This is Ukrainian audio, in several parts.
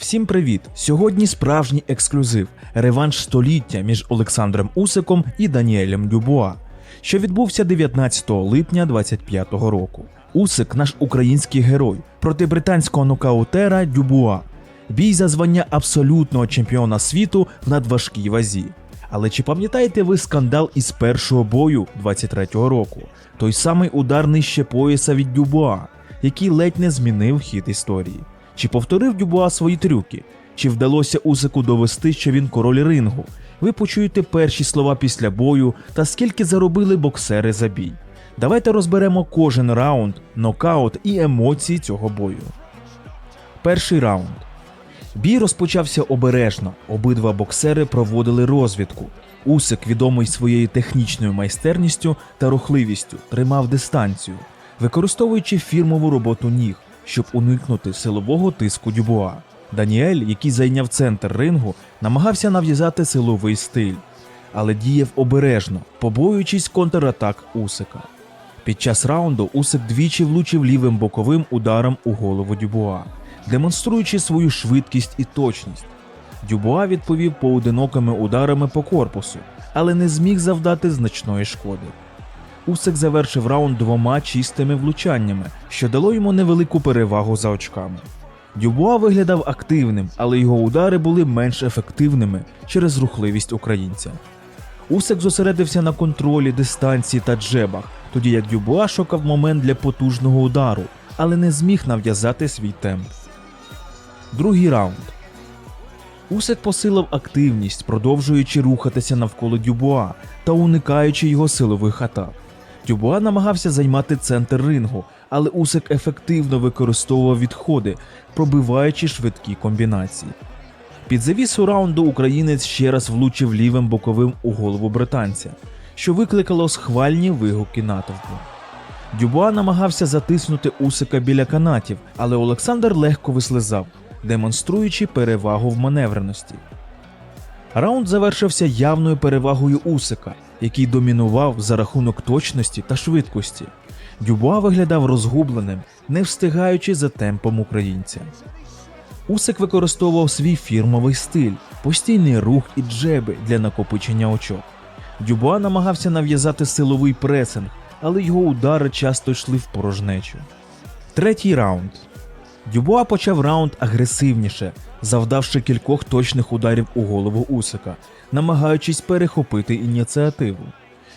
Всім привіт! Сьогодні справжній ексклюзив реванш століття між Олександром Усиком і Даніелем Дюбуа, що відбувся 19 липня 25-го року. Усик наш український герой проти британського нокаутера Дюбуа. Бій за звання абсолютного чемпіона світу в надважкій вазі. Але чи пам'ятаєте ви скандал із першого бою 23-го року? Той самий удар нижче пояса від Дюбуа, який ледь не змінив хід історії. Чи повторив Дюбуа свої трюки? Чи вдалося Усику довести, що він король рингу? Ви почуєте перші слова після бою та скільки заробили боксери за бій. Давайте розберемо кожен раунд, нокаут і емоції цього бою. Перший раунд. Бій розпочався обережно. Обидва боксери проводили розвідку. Усик, відомий своєю технічною майстерністю та рухливістю, тримав дистанцію, використовуючи фірмову роботу ніг, щоб уникнути силового тиску Дюбуа. Даніель, який зайняв центр рингу, намагався нав'язати силовий стиль, але діяв обережно, побоюючись контратак Усика. Під час раунду Усик двічі влучив лівим боковим ударом у голову Дюбуа, демонструючи свою швидкість і точність. Дюбуа відповів поодинокими ударами по корпусу, але не зміг завдати значної шкоди. Усик завершив раунд двома чистими влучаннями, що дало йому невелику перевагу за очками. Дюбуа виглядав активним, але його удари були менш ефективними через рухливість українця. Усик зосередився на контролі, дистанції та джебах, тоді як Дюбуа шукав момент для потужного удару, але не зміг нав'язати свій темп. Другий раунд. Усик посилив активність, продовжуючи рухатися навколо Дюбуа та уникаючи його силових атак. Дюбуа намагався займати центр рингу, але Усик ефективно використовував відходи, пробиваючи швидкі комбінації. Під завісу раунду українець ще раз влучив лівим боковим у голову британця, що викликало схвальні вигуки натовпу. Дюбуа намагався затиснути Усика біля канатів, але Олександр легко вислизав, демонструючи перевагу в маневреності. Раунд завершився явною перевагою Усика, який домінував за рахунок точності та швидкості. Дюбуа виглядав розгубленим, не встигаючи за темпом українця. Усик використовував свій фірмовий стиль, постійний рух і джеби для накопичення очок. Дюбуа намагався нав'язати силовий пресинг, але його удари часто йшли в порожнечу. Третій раунд. Дюбуа почав раунд агресивніше, завдавши кількох точних ударів у голову Усика, намагаючись перехопити ініціативу.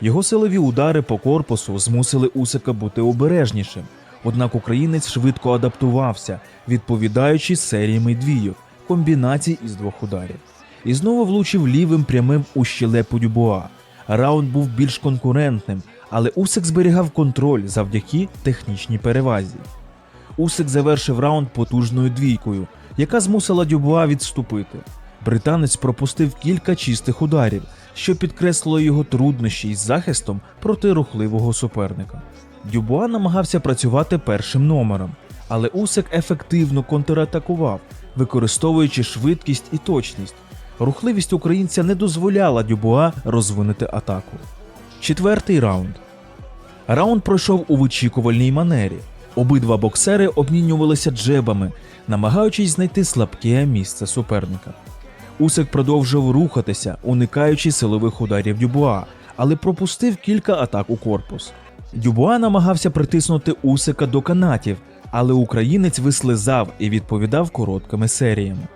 Його силові удари по корпусу змусили Усика бути обережнішим, однак українець швидко адаптувався, відповідаючи серіями двійок, комбінацій із двох ударів. І знову влучив лівим прямим у щелепу Дюбуа. Раунд був більш конкурентним, але Усик зберігав контроль завдяки технічній перевазі. Усик завершив раунд потужною двійкою, яка змусила Дюбуа відступити. Британець пропустив кілька чистих ударів, що підкреслило його труднощі із захистом проти рухливого суперника. Дюбуа намагався працювати першим номером, але Усик ефективно контратакував, використовуючи швидкість і точність. Рухливість українця не дозволяла Дюбуа розвинути атаку. Четвертий раунд. Раунд пройшов у вичікувальній манері. Обидва боксери обмінювалися джебами, намагаючись знайти слабке місце суперника. Усик продовжував рухатися, уникаючи силових ударів Дюбуа, але пропустив кілька атак у корпус. Дюбуа намагався притиснути Усика до канатів, але українець вислизав і відповідав короткими серіями.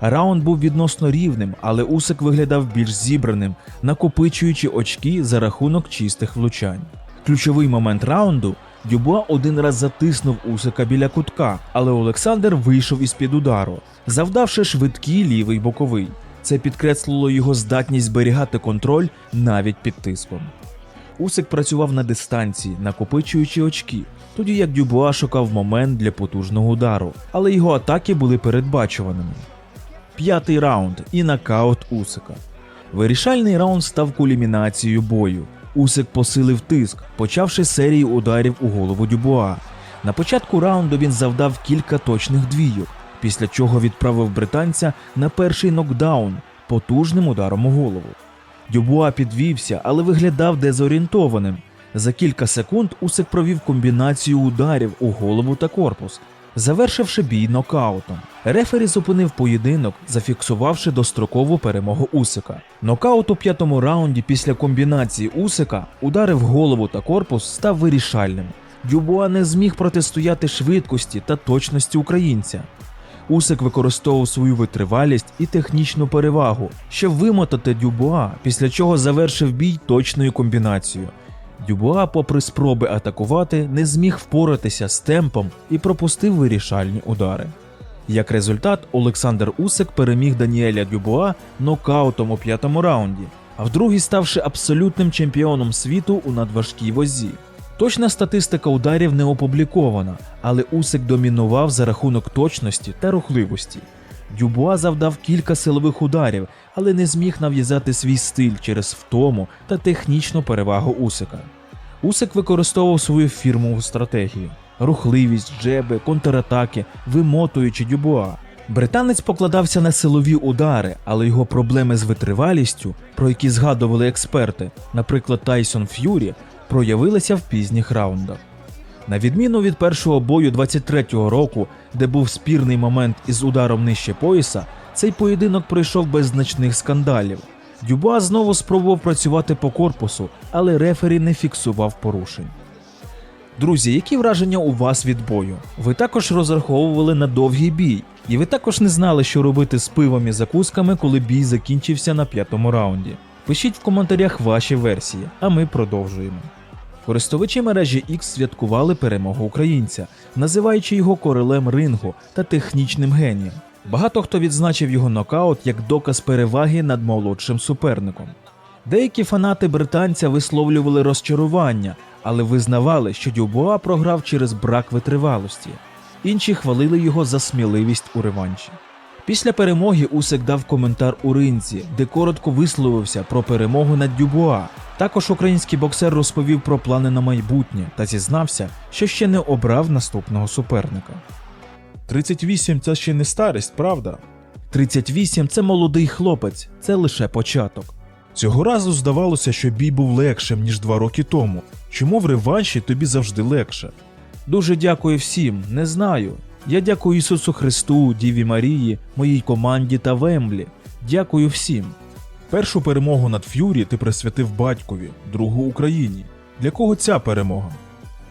Раунд був відносно рівним, але Усик виглядав більш зібраним, накопичуючи очки за рахунок чистих влучань. Ключовий момент раунду Дюбуа один раз затиснув Усика біля кутка, але Олександр вийшов із під удару, завдавши швидкий лівий боковий. Це підкреслило його здатність зберігати контроль навіть під тиском. Усик працював на дистанції, накопичуючи очки, тоді як Дюбуа шукав момент для потужного удару, але його атаки були передбачуваними. П'ятий раунд і нокаут Усика. Вирішальний раунд став кулімінацією бою. Усик посилив тиск, почавши серію ударів у голову Дюбуа. На початку раунду він завдав кілька точних двійок, після чого відправив британця на перший нокдаун потужним ударом у голову. Дюбуа підвівся, але виглядав дезорієнтованим. За кілька секунд Усик провів комбінацію ударів у голову та корпус, завершивши бій нокаутом. Рефері зупинив поєдинок, зафіксувавши дострокову перемогу Усика. Нокаут у п'ятому раунді після комбінації Усика, удари в голову та корпус став вирішальним. Дюбуа не зміг протистояти швидкості та точності українця. Усик використовував свою витривалість і технічну перевагу, щоб вимотати Дюбуа, після чого завершив бій точною комбінацією. Дюбуа, попри спроби атакувати, не зміг впоратися з темпом і пропустив вирішальні удари. Як результат, Олександр Усик переміг Даніеля Дюбуа нокаутом у п'ятому раунді, а вдруге ставши абсолютним чемпіоном світу у надважкій возі. Точна статистика ударів не опублікована, але Усик домінував за рахунок точності та рухливості. Дюбуа завдав кілька силових ударів, але не зміг нав'язати свій стиль через втому та технічну перевагу Усика. Усик використовував свою фірмову стратегію: рухливість, джеби, контратаки, вимотуючи Дюбуа. Британець покладався на силові удари, але його проблеми з витривалістю, про які згадували експерти, наприклад, Тайсон Ф'юрі, проявилися в пізніх раундах. На відміну від першого бою 23-го року, де був спірний момент із ударом нижче пояса, цей поєдинок пройшов без значних скандалів. Дюба знову спробував працювати по корпусу, але рефері не фіксував порушень. Друзі, які враження у вас від бою? Ви також розраховували на довгий бій, і ви також не знали, що робити з пивом і закусками, коли бій закінчився на п'ятому раунді. Пишіть в коментарях ваші версії, а ми продовжуємо. Користувачі мережі X святкували перемогу українця, називаючи його королем рингу та технічним генієм. Багато хто відзначив його нокаут як доказ переваги над молодшим суперником. Деякі фанати британця висловлювали розчарування, але визнавали, що Дюбуа програв через брак витривалості. Інші хвалили його за сміливість у реванші. Після перемоги Усик дав коментар у ринці, де коротко висловився про перемогу над Дюбуа. Також український боксер розповів про плани на майбутнє та зізнався, що ще не обрав наступного суперника. 38 це ще не старість, правда? 38 це молодий хлопець, це лише початок. Цього разу здавалося, що бій був легшим, ніж два роки тому. Чому в реванші тобі завжди легше? Дуже дякую всім, не знаю. Я дякую Ісусу Христу, Діві Марії, моїй команді та Вемблі. Дякую всім. Першу перемогу над Ф'юрі ти присвятив батькові, другу Україні. Для кого ця перемога?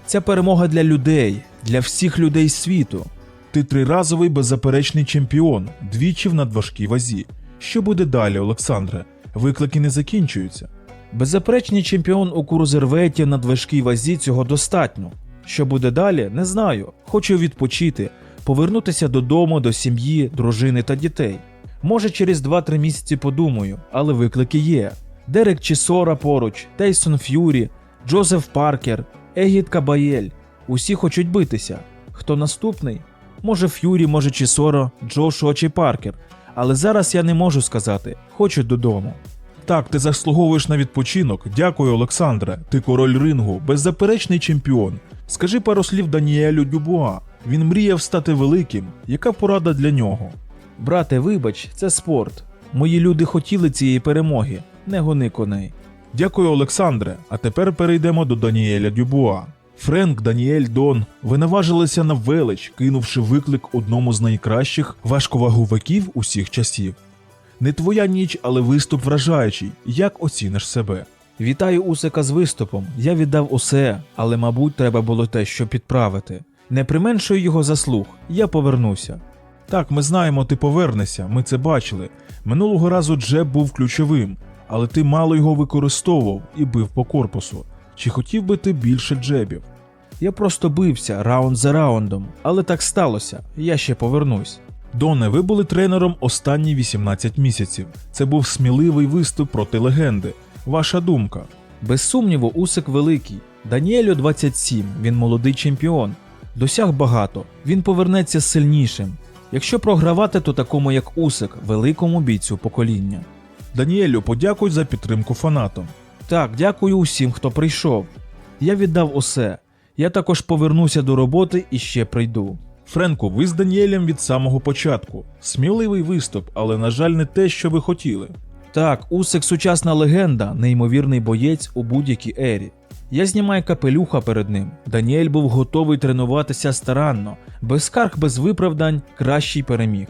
Ця перемога для людей, для всіх людей світу. Ти триразовий беззаперечний чемпіон, двічі в надважкій вазі. Що буде далі, Олександре? Виклики не закінчуються. Беззаперечний чемпіон у крузерветі на важкій вазі цього достатньо. Що буде далі, не знаю. Хочу відпочити, повернутися додому, до сім'ї, дружини та дітей. Може, через 2-3 місяці подумаю, але виклики є. Дерек Чісора поруч, Тейсон Ф'юрі, Джозеф Паркер, Егіт Кабаєль. Усі хочуть битися. Хто наступний? Може Ф'юрі, може Чісоро, Джошуа чи Паркер. Але зараз я не можу сказати, хочу додому. Так, ти заслуговуєш на відпочинок. Дякую, Олександре. Ти король рингу, беззаперечний чемпіон. Скажи пару слів Даніелю Дюбуа. Він мріяв стати великим. Яка порада для нього? Брате, вибач, це спорт. Мої люди хотіли цієї перемоги, не гони коней. Дякую, Олександре. А тепер перейдемо до Даніеля Дюбуа. Френк, Даніель, Дон, ви наважилися на велич, кинувши виклик одному з найкращих важковаговиків усіх часів. Не твоя ніч, але виступ вражаючий. Як оціниш себе? Вітаю Усика з виступом. Я віддав усе, але, мабуть, треба було те, що підправити. Не применшую його заслуг, я повернуся. Так, ми знаємо, ти повернешся, ми це бачили. Минулого разу джеб був ключовим, але ти мало його використовував і бив по корпусу. Чи хотів би ти більше джебів? Я просто бився раунд за раундом, але так сталося, я ще повернусь. Доне, ви були тренером останні 18 місяців. Це був сміливий виступ проти легенди. Ваша думка. Без сумніву, Усик великий. Даніелю 27, він молодий чемпіон. Досяг багато, він повернеться сильнішим. Якщо програвати, то такому як Усик, великому бійцю покоління. Даніелю, подякуй за підтримку фанатам. Так, дякую усім, хто прийшов. Я віддав усе. Я також повернуся до роботи і ще прийду. Френку, ви з Даніелем від самого початку. Сміливий виступ, але, на жаль, не те, що ви хотіли. Так, Усик сучасна легенда, неймовірний боєць у будь-якій ері. Я знімаю капелюха перед ним. Даніель був готовий тренуватися старанно, без скарг, без виправдань, кращий переміг.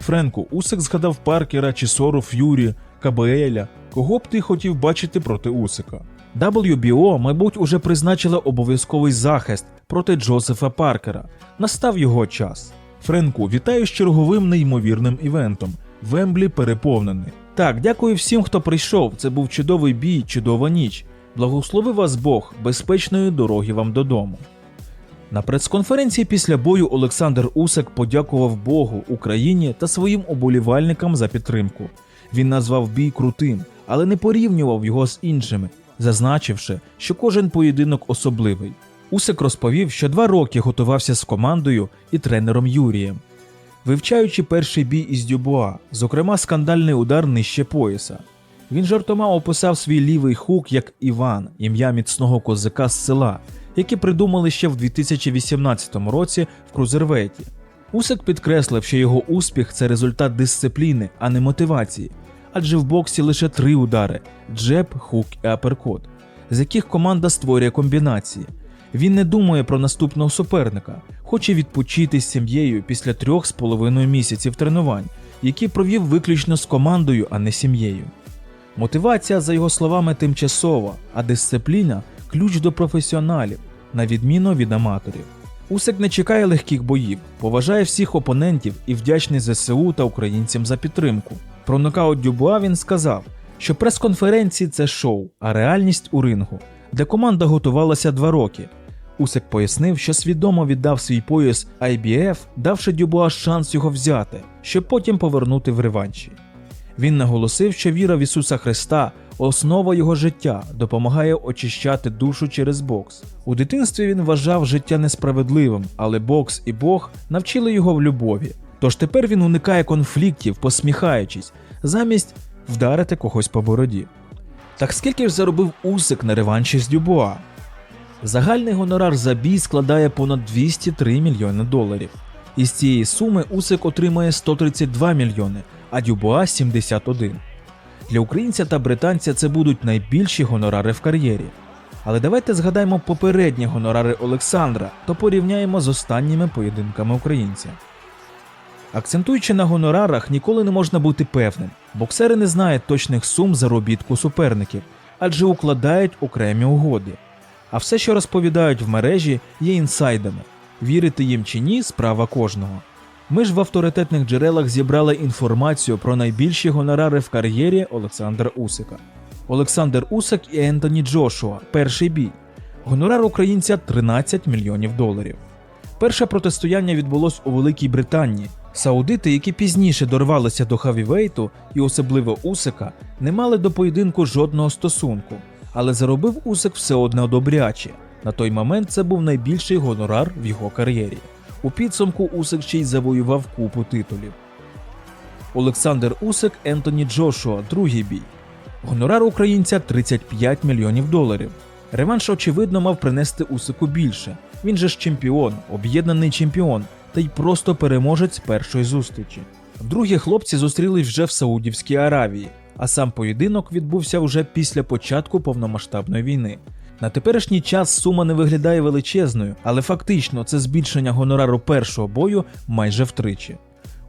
Френку, Усик згадав Паркера чи Сору Ф'юрі, Кабееля. Кого б ти хотів бачити проти Усика? WBO, мабуть, уже призначила обов'язковий захист проти Джозефа Паркера. Настав його час. Френку, вітаю з черговим неймовірним івентом. Вемблі переповнений. Так, дякую всім, хто прийшов. Це був чудовий бій, чудова ніч. Благослови вас Бог, безпечної дороги вам додому. На прес-конференції після бою Олександр Усик подякував Богу, Україні та своїм оболівальникам за підтримку. Він назвав бій крутим, але не порівнював його з іншими, зазначивши, що кожен поєдинок особливий. Усик розповів, що два роки готувався з командою і тренером Юрієм. Вивчаючи перший бій із Дюбуа, зокрема скандальний удар нижче пояса. Він жартома описав свій лівий хук як Іван, ім'я міцного козака з села, яке придумали ще в 2018 році в крузервейті. Усик підкреслив, що його успіх це результат дисципліни, а не мотивації, адже в боксі лише три удари: джеб, хук і аперкот, з яких команда створює комбінації. Він не думає про наступного суперника, хоче відпочити з сім'єю після трьох з половиною місяців тренувань, які провів виключно з командою, а не сім'єю. Мотивація, за його словами, тимчасова, а дисципліна ключ до професіоналів, на відміну від аматорів. Усик не чекає легких боїв, поважає всіх опонентів і вдячний ЗСУ та українцям за підтримку. Про нокаут Дюбуа він сказав, що прес-конференції це шоу, а реальність у рингу, де команда готувалася два роки. Усик пояснив, що свідомо віддав свій пояс IBF, давши Дюбуа шанс його взяти, щоб потім повернути в реванші. Він наголосив, що віра в Ісуса Христа основа його життя, допомагає очищати душу через бокс. У дитинстві він вважав життя несправедливим, але бокс і Бог навчили його в любові. Тож тепер він уникає конфліктів, посміхаючись, замість вдарити когось по бороді. Так скільки ж заробив Усик на реванші з Дюбуа? Загальний гонорар за бій складає понад 203 мільйони доларів. Із цієї суми Усик отримає 132 мільйони, а Дюбуа 71. Для українця та британця це будуть найбільші гонорари в кар'єрі. Але давайте згадаємо попередні гонорари Олександра та порівняємо з останніми поєдинками українця. Акцентуючи на гонорарах, ніколи не можна бути певним. Боксери не знають точних сум заробітку суперників, адже укладають окремі угоди. А все, що розповідають в мережі, є інсайдами. Вірити їм чи ні, справа кожного. Ми ж в авторитетних джерелах зібрали інформацію про найбільші гонорари в кар'єрі Олександра Усика. Олександр Усик і Ентоні Джошуа. Перший бій. Гонорар українця 13 мільйонів доларів. Перше протистояння відбулось у Великій Британії. Саудити, які пізніше дорвалися до хавівейту і особливо Усика, не мали до поєдинку жодного стосунку, але заробив Усик все одно добряче. На той момент це був найбільший гонорар в його кар'єрі. У підсумку Усик ще й завоював купу титулів. Олександр Усик, Ентоні Джошуа, другий бій. Гонорар українця 35 мільйонів доларів. Реванш, очевидно, мав принести Усику більше. Він же ж чемпіон, об'єднаний чемпіон, та й просто переможець першої зустрічі. Вдруге хлопці зустрілись вже в Саудівській Аравії, а сам поєдинок відбувся вже після початку повномасштабної війни. На теперішній час сума не виглядає величезною, але фактично це збільшення гонорару першого бою майже втричі.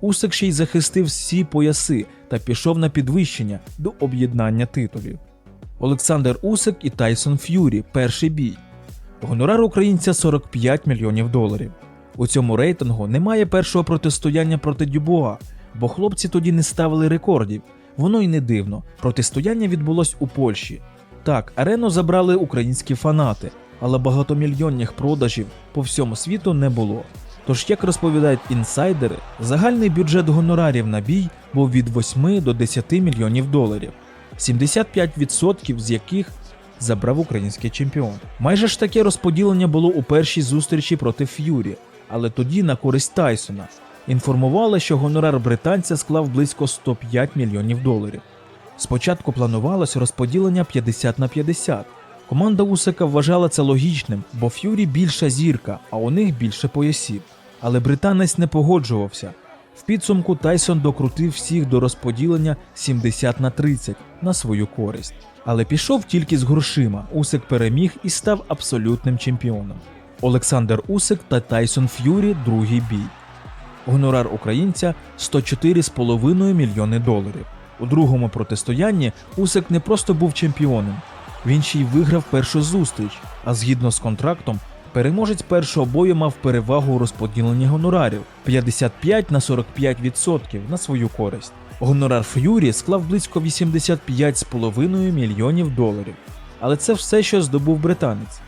Усик ще й захистив всі пояси та пішов на підвищення до об'єднання титулів. Олександр Усик і Тайсон Ф'юрі перший бій. Гонорар українця 45 мільйонів доларів. У цьому рейтингу немає першого протистояння проти Дюбуа, бо хлопці тоді не ставили рекордів. Воно й не дивно. Протистояння відбулось у Польщі. Так, арену забрали українські фанати, але багатомільйонних продажів по всьому світу не було. Тож, як розповідають інсайдери, загальний бюджет гонорарів на бій був від 8 до 10 мільйонів доларів, 75% з яких забрав український чемпіон. Майже ж таке розподілення було у першій зустрічі проти Ф'юрі, але тоді на користь Тайсона. Інформували, що гонорар британця склав близько 105 мільйонів доларів. Спочатку планувалось розподілення 50 на 50. Команда Усика вважала це логічним, бо Ф'юрі більша зірка, а у них більше поясів. Але британець не погоджувався. В підсумку Тайсон докрутив всіх до розподілення 70 на 30 на свою користь. Але пішов тільки з грошима. Усик переміг і став абсолютним чемпіоном. Олександр Усик та Тайсон Ф'юрі другий бій. Гонорар українця 104,5 мільйони доларів. У другому протистоянні Усик не просто був чемпіоном, він ще й виграв першу зустріч, а згідно з контрактом, переможець першого бою мав перевагу у розподіленні гонорарів 55 на 45% на свою користь. Гонорар Ф'юрі склав близько 85,5 мільйонів доларів. Але це все, що здобув британець.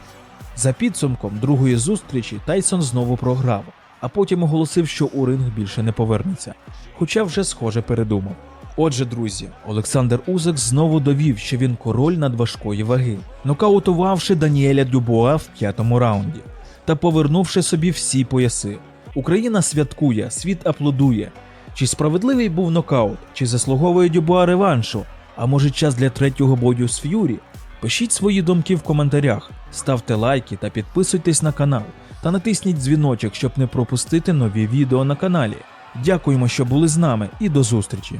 За підсумком другої зустрічі Тайсон знову програв, а потім оголосив, що у ринг більше не повернеться, хоча вже схоже передумав. Отже, друзі, Олександр Узик знову довів, що він король надважкої ваги, нокаутувавши Даніеля Дюбуа в п'ятому раунді та повернувши собі всі пояси. Україна святкує, світ аплодує. Чи справедливий був нокаут, чи заслуговує Дюбуа реваншу? А може час для третього бою з Ф'юрі? Пишіть свої думки в коментарях, ставте лайки та підписуйтесь на канал та натисніть дзвіночок, щоб не пропустити нові відео на каналі. Дякуємо, що були з нами і до зустрічі!